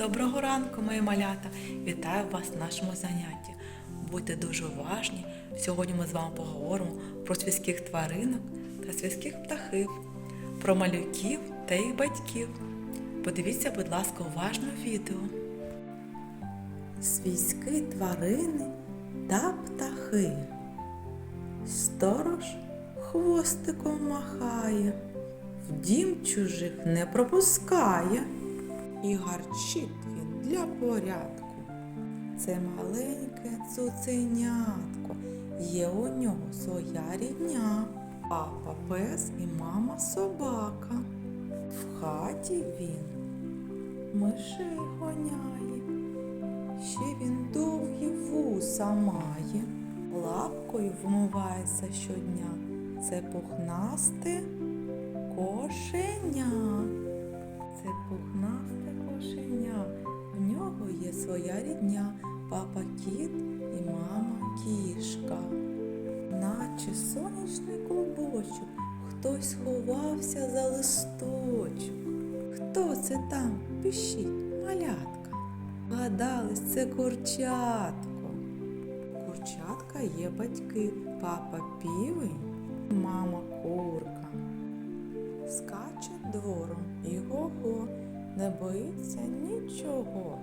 Доброго ранку, мої малята! Вітаю вас на нашому занятті. Будьте дуже уважні. Сьогодні ми з вами поговоримо про свійських тваринок та свійських птахів, про малюків та їх батьків. Подивіться, будь ласка, уважно відео. Свійські тварини та птахи. Сторож хвостиком махає, в дім чужих не пропускає. І гарчить він для порядку. Це маленьке цуценятко, є у нього своя рідня. Папа пес і мама собака. В хаті він мишей гоняє. Ще він довгі вуса має, лапкою вмивається щодня. Це пухнасте кошеня. Своя рідня, папа кіт і мама кішка. Наче сонячний клубочок, хтось ховався за листочок. Хто це там? Пишіть, малятка. Гадались, це курчатко. Курчатка є батьки, папа півень, мама курка. Скаче двором і го-го, не боїться нічого,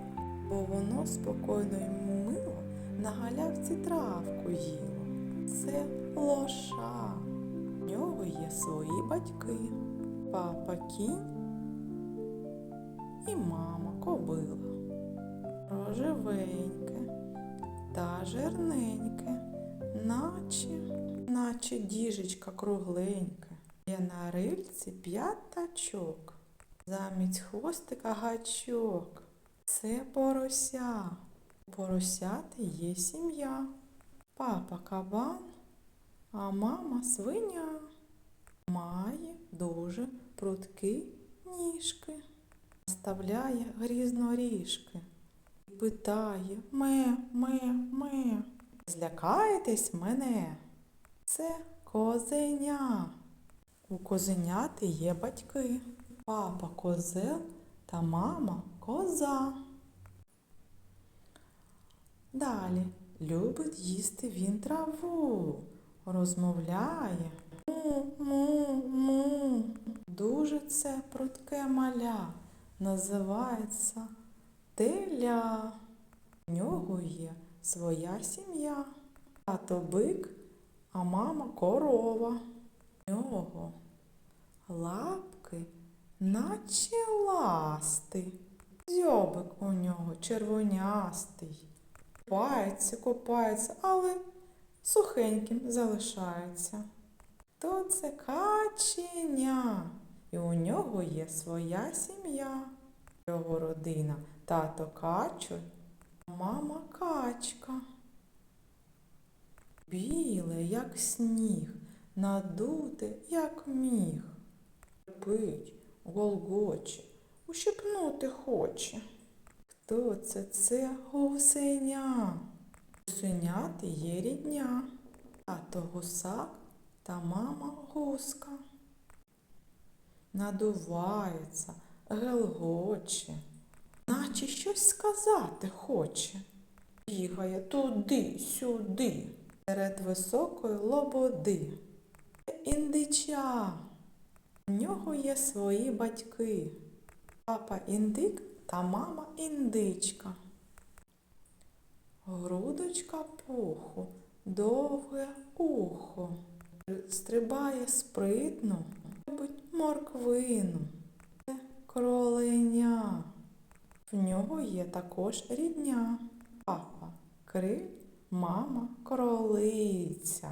бо воно спокійно й мило на галявці травку їло. Це лоша. В нього є свої батьки, папа кінь і мама кобила. Рожевеньке та жирненьке, наче, наче діжечка кругленька. Є на рильці п'ятачок, замість хвостика гачок. Це порося. У поросяти є сім'я. Папа кабан, а мама свиня. Має дуже прудкі ніжки. Наставляє грізно ріжки. Питає ме, ме, ме. Злякаєтесь мене? Це козеня. У козеняти є батьки. Папа козел та мама коза. Далі любить їсти він траву, розмовляє. Му-му-му. Дуже це прудке маля, називається теля. В нього є своя сім'я. Тато бик, а мама корова. В нього лапки, наче ласти. Дзьобик у нього червонястий. Купається, купається, але сухеньким залишається. То це каченя, і у нього є своя сім'я. Його родина тато качур, а мама качка. Біле, як сніг, надуте, як міг. Пить, голгоче, ущипнути хоче. Хто це? Це гусеня. Гусеняти є рідня, тато гусак та мама гуска. Надувається, гелгоче, наче щось сказати хоче. Бігає туди-сюди, серед високої лободи. Індича. В нього є свої батьки. Папа індик та мама індичка. Грудочка пуху, довге ухо. Стрибає спритно, любить морквину. Це кроленя. В нього є також рідня. Папа криль, мама кролиця.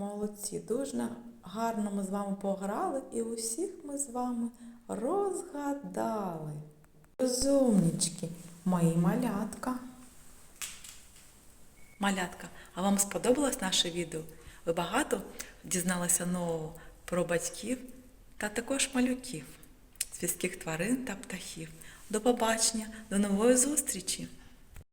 Молодці, дуже гарно ми з вами пограли і усіх ми з вами розгадали. Розумнічки, мої малятка. Малятка, а вам сподобалось наше відео? Ви багато дізналися нового про батьків та також малюків, свійських тварин та птахів. До побачення, до нової зустрічі!